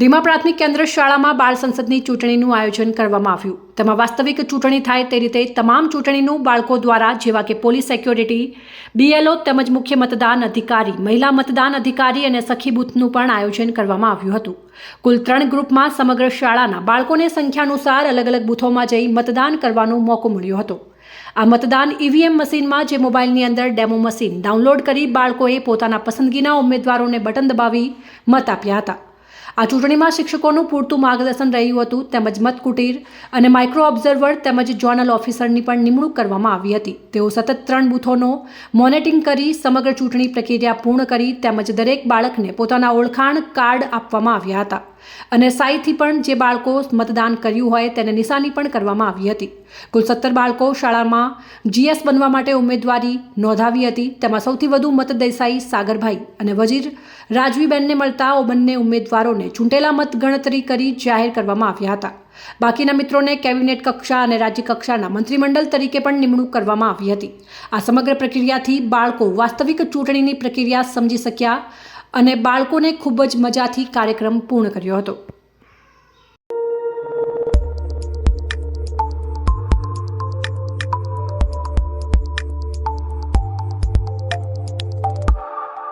ધીમા પ્રાથમિક કેન્દ્ર શાળામાં બાળ સંસદની ચૂંટણીનું આયોજન કરવામાં આવ્યું. તેમાં વાસ્તવિક ચૂંટણી થાય તે રીતે તમામ ચૂંટણીનું બાળકો દ્વારા, જેવા કે પોલીસ સિક્યોરિટી, બીએલઓ તેમજ મુખ્ય મતદાન અધિકારી, મહિલા મતદાન અધિકારી અને સખી બૂથનું પણ આયોજન કરવામાં આવ્યું હતું. કુલ ત્રણ ગ્રુપમાં સમગ્ર શાળાના બાળકોને સંખ્યા અનુસાર અલગ અલગ બૂથોમાં જઈ મતદાન કરવાનો મોકો મળ્યો હતો. આ મતદાન ઈવીએમ મશીનમાં જે મોબાઈલની અંદર ડેમો મશીન ડાઉનલોડ કરી બાળકોએ પોતાના પસંદગીના ઉમેદવારોને બટન દબાવી મત આપ્યા હતા. આ ચૂંટણીમાં શિક્ષકોનું પૂરતું માર્ગદર્શન રહ્યું હતું, તેમજ મતકુટીર અને માઇક્રો ઓબ્ઝર્વર તેમજ જોનલ ઓફિસરની પણ નિમણૂક કરવામાં આવી હતી. તેઓ સતત ત્રણ બૂથોનો મોનિટરિંગ કરી, સમગ્ર ચૂંટણી પ્રક્રિયા પૂર્ણ કરી, તેમજ દરેક બાળકને પોતાના ઓળખાણ કાર્ડ આપવામાં આવ્યા હતા. અને સાઈથી પણ જે બાળકો મતદાન કર્યું હોય તેને નિશાની પણ કરવામાં આવી હતી. કુલ સત્તર બાળકો શાળામાં જીએસ બનવા માટે ઉમેદવારી નોંધાવી હતી. તેમાં સૌથી વધુ મત દેસાઈ સાગરભાઈ અને વજીર રાજવીબેનને મળતા બંને ઉમેદવારોને ચૂંટેલા મત ગણતરી કરી જાહેર કરવામાં આવ્યા હતા. બાકીના મિત્રોને કેબિનેટ કક્ષા અને રાજ્ય કક્ષાના મંત્રીમંડળ તરીકે પણ નિમણૂક કરવામાં આવી હતી. આ સમગ્ર પ્રક્રિયાથી બાળકો વાસ્તવિક ચૂંટણીની પ્રક્રિયા સમજી શક્યા અને બાળકોને ખૂબ જ મજાથી કાર્યક્રમ પૂર્ણ કર્યો હતો.